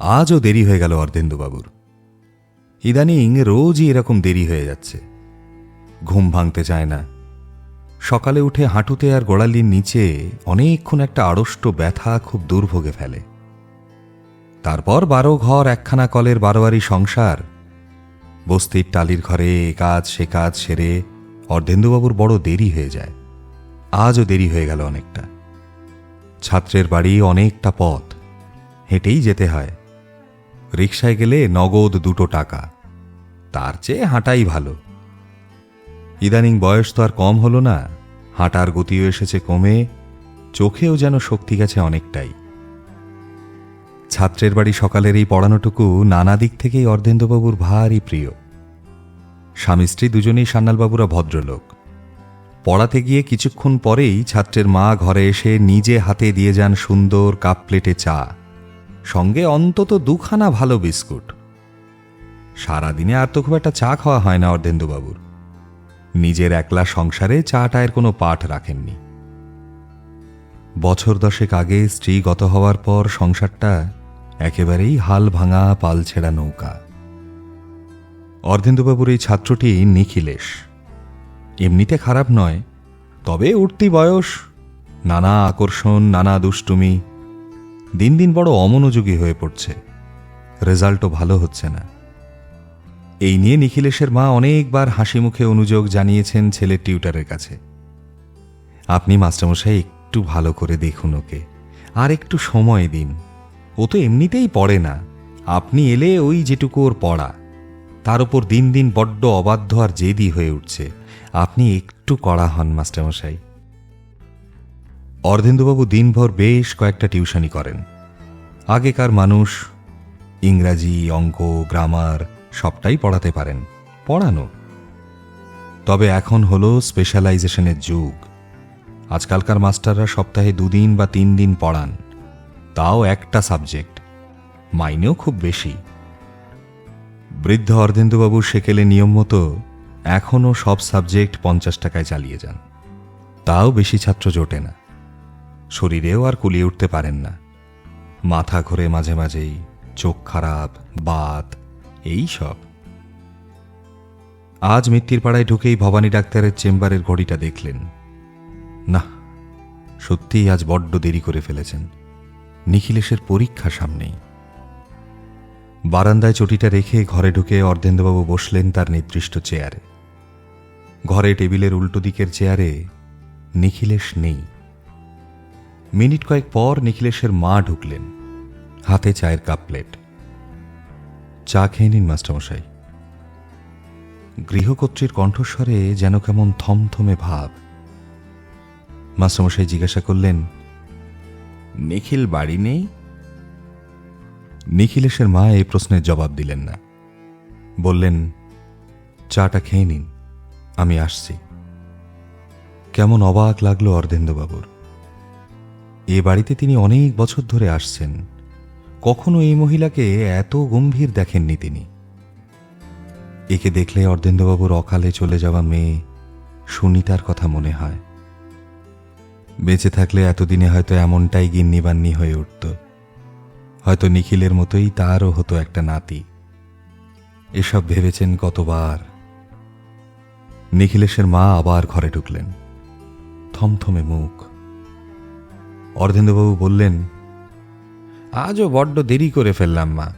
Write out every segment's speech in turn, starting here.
আজও দেরি হয়ে গেল অর্ধেন্দুবাবুর। ইদানিং রোজই এরকম দেরি হয়ে যাচ্ছে। ঘুম ভাঙতে চায় না। সকালে উঠে হাঁটুতে আর গোড়ালির নিচে অনেকক্ষণ একটা আড়ষ্ট ব্যথা খুব দুর্ভোগে ফেলে। তারপর বারো ঘর, একখানা কলের বারোয়ারি সংসার। বস্তির টালির ঘরে এ কাজ, সে কাজ সেরে অর্ধেন্দুবাবুর বড় দেরি হয়ে যায়। আজও দেরি হয়ে গেল অনেকটা। ছাত্রের বাড়ি অনেকটা পথ। হেঁটেই যেতে হয়। রিকশায় গেলে নগদ দুটো টাকা। তার চেয়ে হাঁটাই ভালো। ইদানিং বয়স তো আর কম হলো না। হাঁটার গতিও এসেছে কমে, চোখেও যেন শক্তি গেছে অনেকটাই। ছাত্রের বাড়ি সকালের এই পড়ানোটুকু নানা দিক থেকেই অর্ধেন্দ্রবাবুর ভারী প্রিয়। স্বামী স্ত্রী দুজনেই সান্যালবাবুরা ভদ্রলোক। পড়াতে গিয়ে কিছুক্ষণ পরেই ছাত্রের মা ঘরে এসে নিজে হাতে দিয়ে যান সুন্দর কাপ প্লেটে চা। সঙ্গে অন্তত দুখানা ভালো বিস্কুট। সারাদিনে আর তো খুব একটা চা খাওয়া হয় না অর্ধেন্দুবাবুর। নিজের একলা সংসারে চা টায়ের কোনো পাঠ রাখেননি। বছর দশেক আগে স্ত্রী গত হওয়ার পর সংসারটা একেবারেই হাল ভাঙা, পাল ছেঁড়া নৌকা। অর্ধেন্দুবাবুর এই ছাত্রটি নিখিলেশ। এমনিতে খারাপ নয়, তবে উঠতি বয়স, নানা আকর্ষণ, নানা দুষ্টুমি দিন দিন বড় অমনোযোগী হয়ে পড়ছে। রেজাল্টও ভালো হচ্ছে না। এই নিয়ে নিখিলেশের মা অনেকবার হাসি মুখে অনুযোগ জানিয়েছেন ছেলের টিউটারের কাছে। আপনি মাস্টারমশাই, একটু ভালো করে দেখুন ওকে। আর একটু সময় দিন। ও তো এমনিতেই পড়ে না। আপনি এলে ওই যেটুকু ওর পড়া। তার উপর দিন দিন বড্ড অবাধ্য আর জেদি হয়ে উঠছে। আপনি একটু কড়া হন, মাস্টারমশাই। অর্ধেন্দুবাবু দিনভর বেশ কয়েকটা টিউশনি করেন। আগেকার মানুষ ইংরাজি, অঙ্ক, গ্রামার সবটাই পড়াতে পারেন, পড়ানো। তবে এখন হলো স্পেশালাইজেশনের যুগ। আজকালকার মাস্টাররা সপ্তাহে দুদিন বা তিন দিন পড়ান। তাও একটা সাবজেক্ট, মাইনেও খুব বেশি। বৃদ্ধ অর্ধেন্দুবাবু সেকেলে নিয়ম মতো এখনও সব সাবজেক্ট পঞ্চাশ টাকায় চালিয়ে যান। তাও বেশি ছাত্র জোটে না। শরীরেও আর কুলিয়ে উঠতে পারেন না। মাথা ঘোরে মাঝে মাঝেই, চোখ খারাপ, বাত, এই সব। আজ মৃত্যুর পাড়ায় ঢুকেই ভবানী ডাক্তারের চেম্বারের ঘড়িটা দেখলেন। না সত্যিই আজ বড্ড দেরি করে ফেলেছেন। নিখিলেশের পরীক্ষা সামনেই। বারান্দায় চটিটা রেখে ঘরে ঢুকে অর্ধেন্দ্রবাবু বসলেন তার নির্দিষ্ট চেয়ারে। ঘরে টেবিলের উল্টো দিকের চেয়ারে নিখিলেশ নেই। মিনিট কয়েক পর নিখিলেশের মা ঢুকলেন। হাতে চায়ের কাপ প্লেট। চা খেয়ে নিন, মাস্টারমশাই। গৃহকর্ত্রীর কণ্ঠস্বরে যেন কেমন থমথমে ভাব। মাস্টারমশাই জিজ্ঞাসা করলেন, নিখিল বাড়ি নেই? নিখিলেশের মা এই প্রশ্নের জবাব দিলেন না। বললেন, চাটা খেয়ে নিন, আমি আসছি। কেমন অবাক লাগল অর্ধেন্দ্রবাবুর এ বাড়িতে তিনি অনেক বছর ধরে আসছেন। কখনো এই মহিলাকে এত গম্ভীর দেখেননি তিনি। একে দেখলে অর্ধেন্দ্রবাবুর অকালে চলে যাওয়া মেয়ে সুনিতার কথা মনে হয়। বেঁচে থাকলে এতদিনে হয়তো এমনটাই গিন্নিবান্নি হয়ে উঠত। হয়তো নিখিলের মতোই তারও হতো একটা নাতি। এসব ভেবেছেন কতবার। নিখিলেশের মা আবার ঘরে ঢুকলেন। থমথমে মুখ। অর্ধেন্দ্রবাবু বললেন, আজও বড্ড দেরি করে ফেললাম, মা।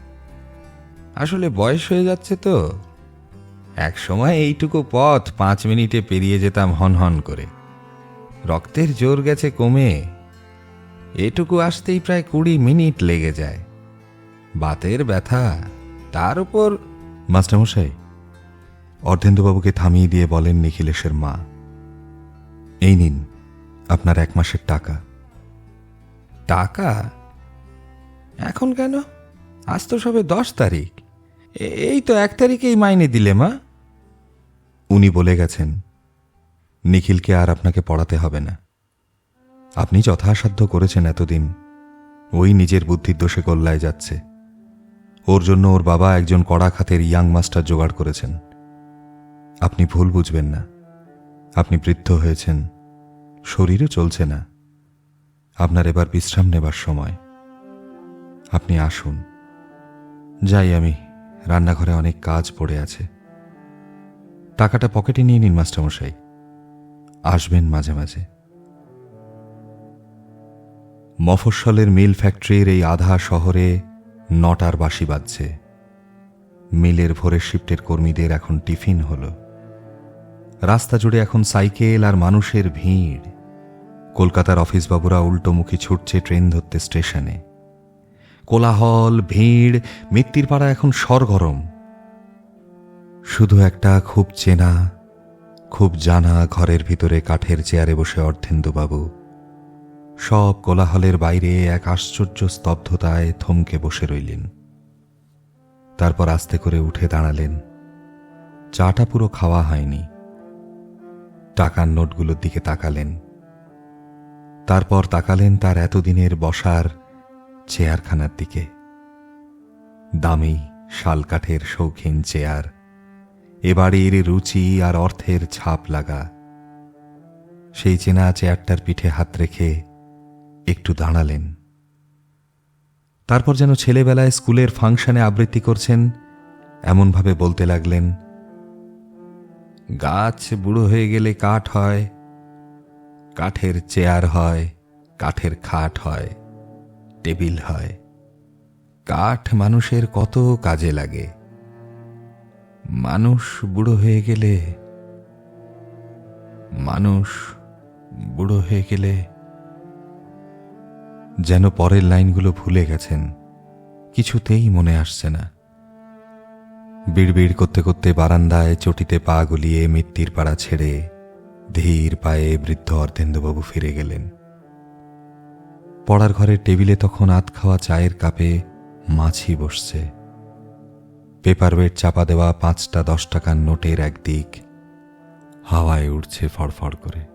আসলে বয়স হয়ে যাচ্ছে তো। এক সময় এইটুকু পথ পাঁচ মিনিটে পেরিয়ে যেতাম হন হন করে। রক্তের জোর গেছে কমে। এটুকু আসতেই প্রায় কুড়ি মিনিট লেগে যায়। বাতের ব্যথা, তার উপর মাস্টারমশাই অর্ধেন্দুবাবুকে থামিয়ে দিয়ে বলেন নিখিলেশের মা, এই নিন আপনার এক মাসের টাকা। টাকা? এখন কেন? আজ তো সবে দশ তারিখ। এই তো এক তারিখেই মাইনে দিলে, মা। উনি বলে গেছেন, নিখিলকে আর আপনাকে পড়াতে হবে না। আপনি যথাসাধ্য করেছেন এতদিন। ওই নিজের বুদ্ধির দোষে কল্যায় যাচ্ছে। ওর জন্য ওর বাবা একজন কড়া খাতের ইয়াং মাস্টার জোগাড় করেছেন। আপনি ভুল বুঝবেন না। আপনি বৃদ্ধ হয়েছেন। শরীরও চলছে না। আপনার এবার বিশ্রাম নেবার সময়। আপনি আসুন। যাই আমি রান্নাঘরে অনেক কাজ পড়ে আছে। টাকাটা পকেটে নিয়ে নিন, মাস্টারমশাই। আসবেন মাঝে মাঝে। মফস্বলের মিল ফ্যাক্টরির এই আধা শহরে নটার বাসি বাজছে। মিলের ভোরের শিফটের কর্মীদের এখন টিফিন হলো। রাস্তা জুড়ে এখন সাইকেল আর মানুষের ভিড়। কলকাতার অফিসবাবুরা উল্টোমুখী ছুটছে ট্রেন ধরতে স্টেশনে। কোলাহল, ভিড় মৃত্যুর পাড়া এখন সরগরম। শুধু একটা খুব চেনা, খুব জানা ঘরের ভিতরে কাঠের চেয়ারে বসে অর্ধেন্দুবাবু। সব কোলাহলের বাইরে এক আশ্চর্য স্তব্ধতায় থমকে বসে রইলেন। তারপর আস্তে করে উঠে দাঁড়ালেন। চাটা পুরো খাওয়া হয়নি। টাকার নোটগুলোর দিকে তাকালেন। তারপর তাকালেন তার এতদিনের বসার চেয়ারখানার দিকে। দামি শালকাঠের শৌখিন চেয়ার, এ বাড়ির রুচি আর অর্থের ছাপ লাগা। সেই চেনা চেয়ারটার পিঠে হাত রেখে একটু দাঁড়ালেন। তারপর যেন ছেলেবেলায় স্কুলের ফাংশনে আবৃত্তি করছেন, এমনভাবে বলতে লাগলেন, গাছ বুড়ো হয়ে গেলে কাঠ হয় কাঠের চেয়ার হয়, কাঠের খাট হয়, টেবিল হয়। কাঠ মানুষের কত কাজে লাগে। মানুষ বুড়ো হয়ে গেলে, মানুষ বুড়ো হয়ে গেলে যেন পরের লাইনগুলো ভুলে গেছেন, কিছুতেই মনে আসছে না। বিড়বিড় করতে করতে বারান্দায় চটিতে পা গলিয়ে মৃত্যুর পাড়া ছেড়ে ধীর পায়ে বৃদ্ধ অর্ধেন্দুবাবু ফিরে গেলেন। পড়ার ঘরের টেবিলে তখন আত খাওয়া চায়ের কাপে মাছি বসছে। পেপার ওয়েট চাপা দেওয়া পাঁচটা দশ টাকার নোটের একদিক হাওয়ায় উঠছে ফড়ফড় করে।